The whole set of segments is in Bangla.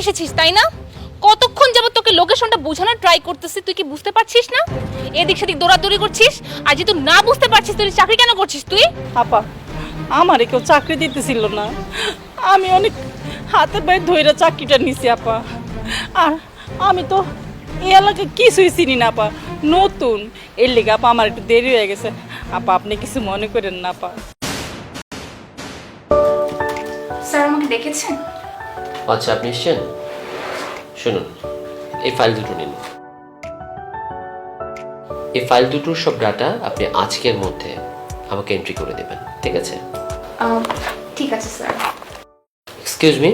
এসেছিস তাই না? কতক্ষণ যাবত তোকে লোকেশনটা বোঝানোর ট্রাই করতেছি তুই কি বুঝতে পারছিস না? এদিক সেদিক দৌড়াদৌড়ি করছিস আর যেহেতু না বুঝতে পারছিস তুই চাকরি কেন করছিস তুই? আপা আমারে কেউ চাকরি দিতেছিল না। আমি অনেক হাতে পায়ে ধইরা চাকরিটা নিছি আপা। আর আমি তো এই এলাকায় কিছুই চিনি না আপা। নতুন। এর লেগে আপা আমার একটু দেরি হয়ে গেছে। আপা আপনি কিছু মনে করেন না আপা। স্যার আমাকে দেখেছেন? আচ্ছা আপনি এসছেন? শুনুন এই ফাইল দুটো নিন। এই ফাইল দুটোর সব ডাটা আপনি আজকের মধ্যে আমাকে এন্ট্রি করে দেবেন ঠিক আছে? ঠিক আছে স্যার এক্সকিউজ মি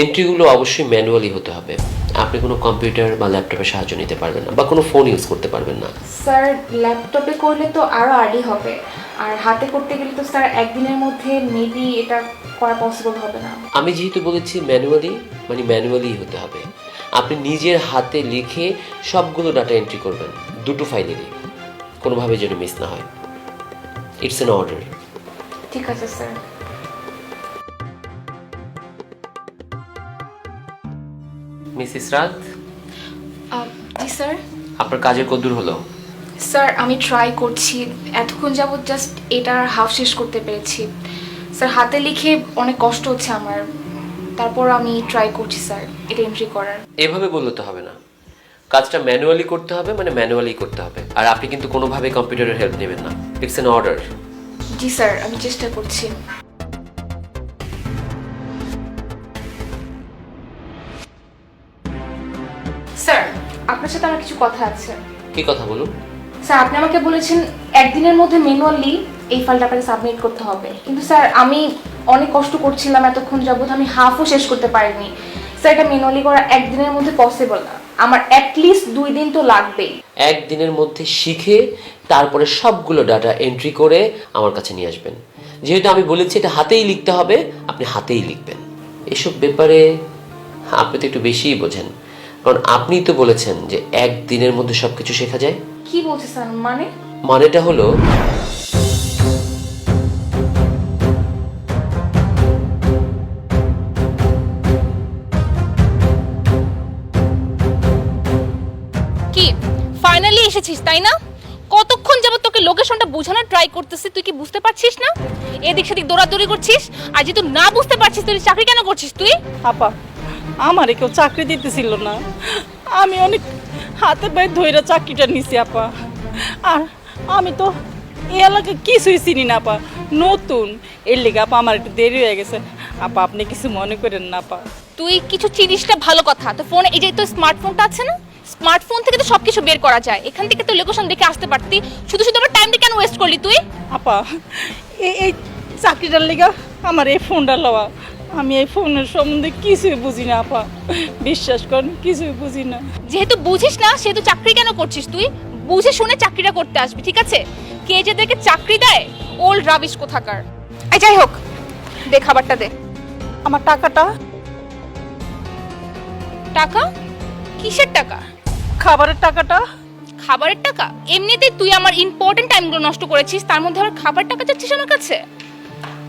এন্ট্রিগুলো অবশ্যই ম্যানুয়ালি হতে হবে। আপনি কোনো কম্পিউটার বা ল্যাপটপের সাহায্য নিতে পারবেন না বা কোনো ফোন ইউজ করতে পারবেন না। স্যার ল্যাপটপে করলে তো আরও আর্লি হবে। আর হাতে করতে গেলে তো স্যার একদিনের মধ্যে মেবি এটা করা পসিবল হবে না। আমি যেহেতু বলেছি ম্যানুয়ালি মানে ম্যানুয়ালি হতে হবে। আপনি নিজের হাতে লিখে সবগুলো ডাটা এন্ট্রি করবেন দুটো ফাইলেরই কোনোভাবে যেন মিস না হয়। ইটস অ্যান অর্ডার ঠিক আছে স্যার মিসিস রাত? জি স্যার। আপনার কাজের কদ্দূর হলো? স্যার আমি ট্রাই করছি। এতক্ষণ যাবত জাস্ট এটার হাফ শেষ করতে পেরেছি। স্যার হাতে লিখে অনেক কষ্ট হচ্ছে আমার। তারপর আমি ট্রাই করছি স্যার এটা এন্ট্রি করার। এভাবে বললে তো হবে না। কাজটা ম্যানুয়ালি করতে হবে মানে ম্যানুয়ালি করতে হবে। আর আপনি কিন্তু কোনোভাবে কম্পিউটারের হেল্প নেবেন না। ইটস অ্যান অর্ডার জি স্যার আমি চেষ্টা করছি। আপনার সাথে আমার কিছু কথা আছে। কি কথা বলুন? স্যার আপনি আমাকে বলেছেন একদিনের মধ্যে ম্যানুয়ালি এই ফাইলটা আপনাকে সাবমিট করতে হবে। কিন্তু স্যার আমি অনেক কষ্ট করছিলাম এতক্ষণ যাবত আমি হাফও শেষ করতে পারিনি। স্যার এটা ম্যানুয়ালি করা একদিনের মধ্যে পসিবল না। আমার অ্যাটলিস্ট দুই দিন তো লাগবেই। একদিনের মধ্যে শিখে তারপরে সবগুলো ডাটা এন্ট্রি করে আমার কাছে নিয়ে আসবেন। যেহেতু আমি বলেছি এটা হাতেই লিখতে হবে আপনি হাতেই লিখবেন। এসব ব্যাপারে আপনি তো একটু বেশিই বোঝেন। কারণ আপনিই তো বলেছেন যে একদিনের মধ্যে সবকিছু শেখা যায়। কি বলছে স্যার? মানে? মানেটা হলো কি? ফাইনালি এসেছিস তাই না? কতক্ষণ যাবত তোকে লোকেশনটা বোঝানোর ট্রাই করতেছিস তুই কি বুঝতে পারছিস না? এদিক সেদিক দৌড়াদৌড়ি করছিস আর যেহেতু না বুঝতে পারছিস তুই চাকরি কেন করছিস তুই? আপা আমারে কেউ চাকরি দিতেছিল না। আমি অনেক হাতে পায়ে ধইরা চাকরিটা নিছি আপা। আর আমি তো এই এলাকায় কিছুই চিনি না আপা। নতুন। এর লেগে আপা আমার একটু দেরি হয়ে গেছে। আপা আপনি কিছু মনে করেন না আপা। তুই কিছু চিনিসটা ভালো কথা। তো ফোনে এই যে তো স্মার্টফোনটা আছে না? স্মার্টফোন থেকে তো সবকিছু বের করা যায়। এখান থেকে তো লোকেশন দেখে আসতে পারতি। শুধু শুধু আমার টাইমটা কেন ওয়েস্ট করলি তুই? আপা এই এই চাকরিটার লেগা আমার এই ফোনটা লওয়া। আমি এই ফোনের সম্বন্ধে কিছুই বুঝি না আপা। বিশ্বাস করেন কিছুই বুঝি না। যেহেতু বুঝিস না সেহেতু চাকরি কেন করছিস তুই? বুঝে শুনে চাকরিটা করতে আসবি ঠিক আছে? কে যে দেখে চাকরি দেয় ওল্ড রাবিশ কোথাকার। এই যাই হোক দে খাবারটা দে। আমার টাকাটা? টাকা? কিসের টাকা? খাবারের টাকাটা? খাবারের টাকা? এমনিতেই তুই আমার ইম্পর্টেন্ট টাইমগুলো নষ্ট করেছিস তার মধ্যে আবার খাবার টাকা চাচ্ছিস আমার কাছে?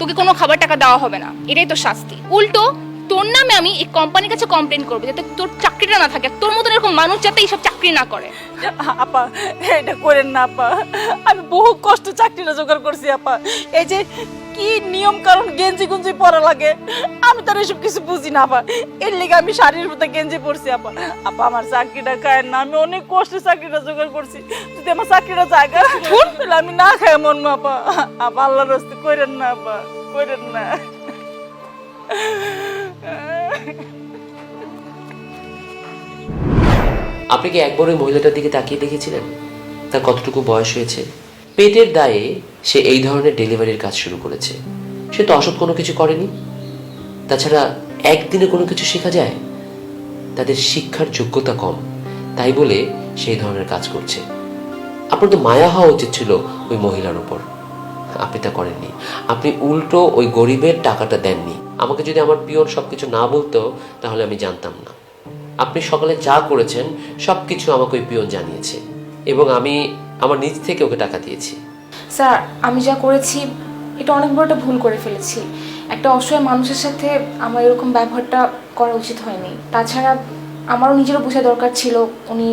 তোকে কোনো খাবার টাকা দেওয়া হবে না। এটাই তো শাস্তি। উল্টো, তোর নামে আমি এই কোম্পানির কাছে কমপ্লেন করব যাতে তোর চাকরিটা না থাকে। তোর মতন এরকম মানুষ যাতে এইসব চাকরি না করে। আপা, এটা করেন না আপা। আমি বহু কষ্ট চাকরিটা জোগাড় করছি আপা। এই যে কি নিয়ম কারণ গেঞ্জি গুঞ্জি পরা লাগে? আমি তার এসব কিছু বুঝি না, আপা। এর লেগে আমি শাড়ির মতো গেঞ্জি পরছি, আপা। আপা, আমার চাকরিটা খায় না, আমি অনেক কষ্টে চাকরিটা জোগাড় করছি। যদি আমার চাকরিটা জায়গা তাহলে আমি না খাই মন আপা। আপা, আল্লাহর রস্তে করেন না, আপা। করেন না। আপনি কি একবার ওই মহিলাটার দিকে তাকিয়ে দেখেছিলেন? তার কতটুকু বয়স হয়েছে? পেটের দায়ে সে এই ধরনের ডেলিভারির কাজ শুরু করেছে। সে তো অসৎ কোনো কিছু করেনি। তাছাড়া একদিনে কোনো কিছু শেখা যায়? তাদের শিক্ষার যোগ্যতা কম, তাই বলে সেই ধরনের কাজ করছে। আপনার তো মায়া হওয়া উচিত ছিল ওই মহিলার উপর। আপনি তা করেননি। আপনি উল্টো ওই গরিবের টাকাটা দেননি। আমাকে যদি আমার পিওর সবকিছু না বলতো, তাহলে আমি জানতাম না। আপনি সকালে যা করেছেন সব কিছু আমাকে ওই পিয়ন জানিয়েছে। এবং আমি আমার নিজ থেকে ওকে টাকা দিয়েছি। স্যার আমি যা করেছি এটা অনেক বড় একটা ভুল করে ফেলেছি। একটা অসহায় মানুষের সাথে আমার এরকম ব্যবহারটা করা উচিত হয়নি। তাছাড়া আমারও নিজেরও বোঝা দরকার ছিল উনি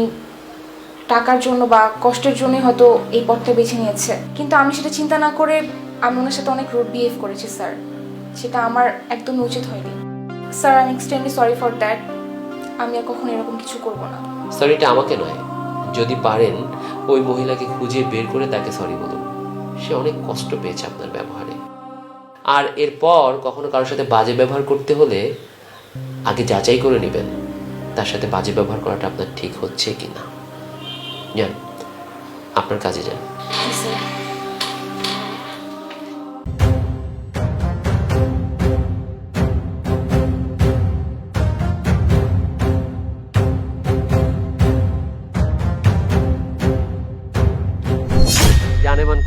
টাকার জন্য বা কষ্টের জন্যই হয়তো এই পথটা বেছে নিয়েছে। কিন্তু আমি সেটা চিন্তা না করে আমি ওনার সাথে অনেক রুড বিহেভ করেছি স্যার। সেটা আমার একদম উচিত হয়নি। স্যার আমি এক্সট্রিমলি সরি ফর দ্যাট আমি আর কখনো এরকম কিছু করব না। সরিটা আমাকে নয়। যদি পারেন ওই মহিলাকে খুঁজে বের করে তাকে সরি বলুন। সে অনেক কষ্ট পেয়েছে আপনার ব্যবহারে। আর এরপর কখনো কারোর সাথে বাজে ব্যবহার করতে হলে আগে যাচাই করে নেবেন, তার সাথে বাজে ব্যবহার করাটা আপনার ঠিক হচ্ছে কি না যান, আপনার কাজে যান।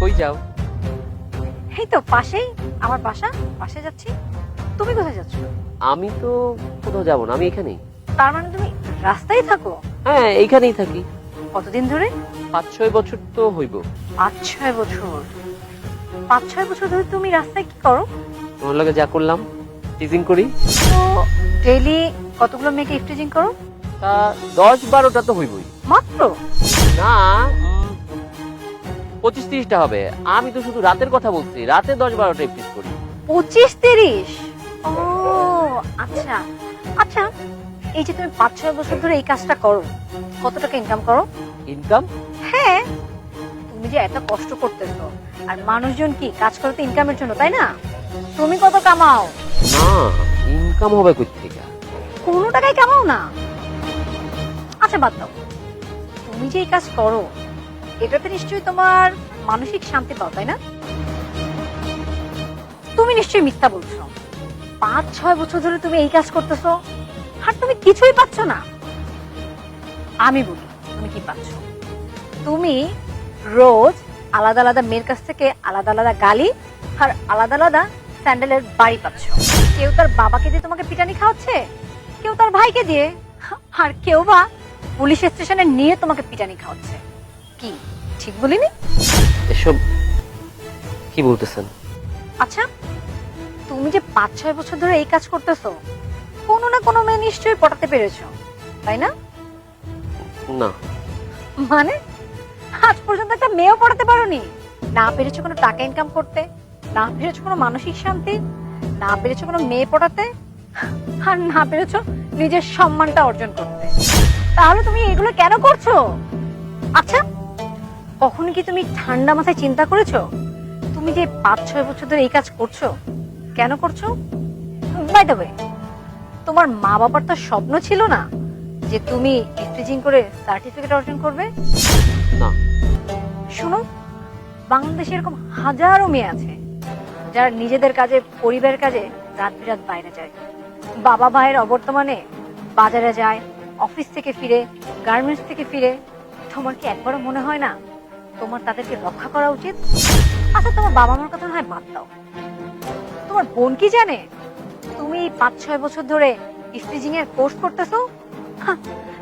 কই যাও? এই তো পাশেই আমার বাসা পাশে যাচ্ছি। তুমি কোথায় যাচ্ছ? আমি তো কোথাও যাব না আমি এখানেই। তার মানে তুমি রাস্তায় থাকো? হ্যাঁ এইখানেই থাকি। কতদিন ধরে? পাঁচ ছয় বছর তো হইব। পাঁচ ছয় বছর। পাঁচ ছয় বছর ধরে তুমি রাস্তায় কি করো? তোমার লগে যা করলাম টিচিং করি। তো ডেইলি কতগুলো মেয়েকে ইফটিজিং করো? তা দশ বারোটা তো হইবই। মাত্র? না পঁচিশ তিরিশটা হবে। আমি তো শুধু রাতের কথা বলছি রাতে দশ বারোটা এপিস করি। পঁচিশ তিরিশ? ও আচ্ছা। আচ্ছা এই যে তুমি পাঁচ ছয় বছর ধরে এই কাজটা করো কত টাকা ইনকাম করো? ইনকাম হ্যাঁ তুমি যে এত কষ্ট করতেছো আর মানুষজন কি কাজ করতে ইনকামের জন্য তাই না? তুমি কত কামাও? না ইনকাম হবে কই থেকে কোনো টাকাই কামাও না। আচ্ছা বাদ দাও। তুমি যে এই কাজ করো এটাতে নিশ্চয়ই তোমার মানসিক শান্তি পাও, তাই না? তুমি নিশ্চয়ই মিথ্যা বলছো। পাঁচ, ছয় বছর ধরে তুমি এই কাজ করতেছো, আর তুমি কিছুই পাচ্ছ না। আমি বলি, তুমি কি পাচ্ছ? তুমি রোজ আলাদা আলাদা মেয়ের কাছ থেকে আলাদা আলাদা গালি আর আলাদা আলাদা স্যান্ডেলের বাড়ি পাচ্ছ। কেউ তার বাবাকে দিয়ে তোমাকে পিটানি খাওয়াচ্ছে, কেউ তার ভাইকে দিয়ে, আর কেউ বা পুলিশ স্টেশনে নিয়ে তোমাকে পিটানি খাওয়াচ্ছে। কি? ঠিক বলিনি? এসব কি বলতেছেন? আচ্ছা তুমি যে পাঁচ ছয় বছর ধরে এই কাজ করতেছো কোনো না কোনো মেয়ে নিশ্চয়ই পটাতে পেরেছ তাই না? না। মানে? আজ পর্যন্ত একটা মেয়েও পড়াতে পারোনি। না পেরেছ কোনো টাকা ইনকাম করতে না পেরেছ কোনো মানসিক শান্তি না পেরেছ কোনো মেয়ে পড়াতে আর না পেরেছ নিজের সম্মানটা অর্জন করতে। তাহলে তুমি এগুলো কেন করছ? আচ্ছা কখনো কি তুমি ঠান্ডা মাথায় চিন্তা করেছ? তুমি যে পাঁচ ছয় বছর ধরে এই কাজ করছ কেন করছ? বাই দ্য তোমার মা বাবার তো স্বপ্ন ছিল না যে তুমি স্টিচিং করে সার্টিফিকেট অর্জন করবে? না। শুনো বাংলাদেশে এরকম হাজারো মেয়ে আছে যারা নিজেদের কাজে পরিবারের কাজে রাত বিরাত বাইরে যায়। বাবা ভাইয়ের অবর্তমানে বাজারে যায় অফিস থেকে ফিরে গার্মেন্টস থেকে ফিরে। তোমার কি একবারও মনে হয় না তোমার তাদেরকে রক্ষা করা উচিত? আচ্ছা তোমার বাবা মার কথা হয় বাদ দাও। তোমার বোন কি জানে? তুমি পাঁচ ছয় বছর ধরে স্টিচিং এর কোর্স করতেছো?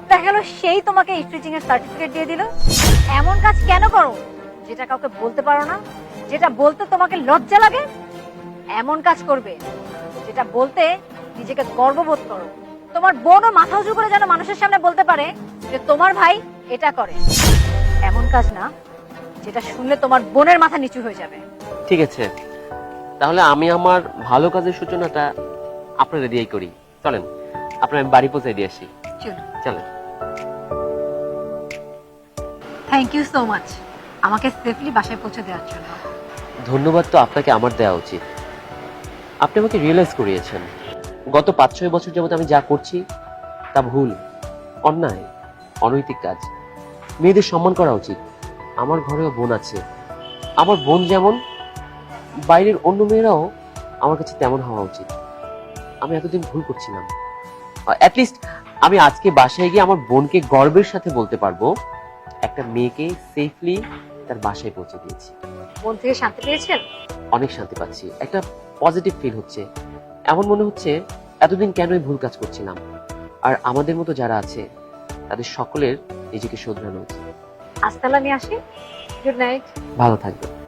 দেখা গেল সেই তোমাকে স্টিচিং এর সার্টিফিকেট দিয়ে দিল। এমন কাজ কেন করো যেটা কাউকে বলতে পারো না? যেটা বলতে তোমাকে লজ্জা লাগে? এমন কাজ করবে যেটা বলতে নিজেকে গর্ববোধ করো। তোমার বোনও মাথা উঁচু করে যেন মানুষের সামনে বলতে পারে যে তোমার ভাই এটা করে। এমন কাজ না। যেটা শুনলে তোমার বোনের মাথা নিচু হয়ে যাবে। ঠিক আছে। তাহলে আমি আমার ভালো কাজের সূচনাটা আপনারা দিয়েই করি। চলেন আপনার আমি বাড়ি পৌঁছে দিয়ে আসি। চলো চলেন। থ্যাংক ইউ সো মাচ আমাকে সেফলি বাসায় পৌঁছে দেওয়ার জন্য। ধন্যবাদ তো আপনাকে আমার দেওয়া উচিত। আপনি আমাকে রিয়েলাইজ করিয়েছেন। গত পাঁচ ছয় বছর যাবত আমি যা করছি তা ভুল অন্যায় অনৈতিক কাজ। মেয়েদের সম্মান করা উচিত। আমার ঘরেও বোন আছে। আমার বোন যেমন বাইরের অন্য মেয়েরাও আমার কাছে তেমন হওয়া উচিত। আমি এতদিন ভুল করছিলাম। অ্যাটলিস্ট আমি আজকে বাসায় গিয়ে আমার বোনকে গর্বের সাথে বলতে পারব একটা মেয়েকে সেফলি তার বাসায় পৌঁছে দিয়েছি। মন থেকে শান্তি পেয়েছেন? অনেক শান্তি পাচ্ছি। একটা পজিটিভ ফিল হচ্ছে। এমন মনে হচ্ছে এতদিন কেনই ভুল কাজ করছিলাম? আর আমাদের মতো যারা আছে তাদের সকলের নিজেকে শোধরানো উচিত। আজ আমি আসি। গুড নাইট ভালো থাকবে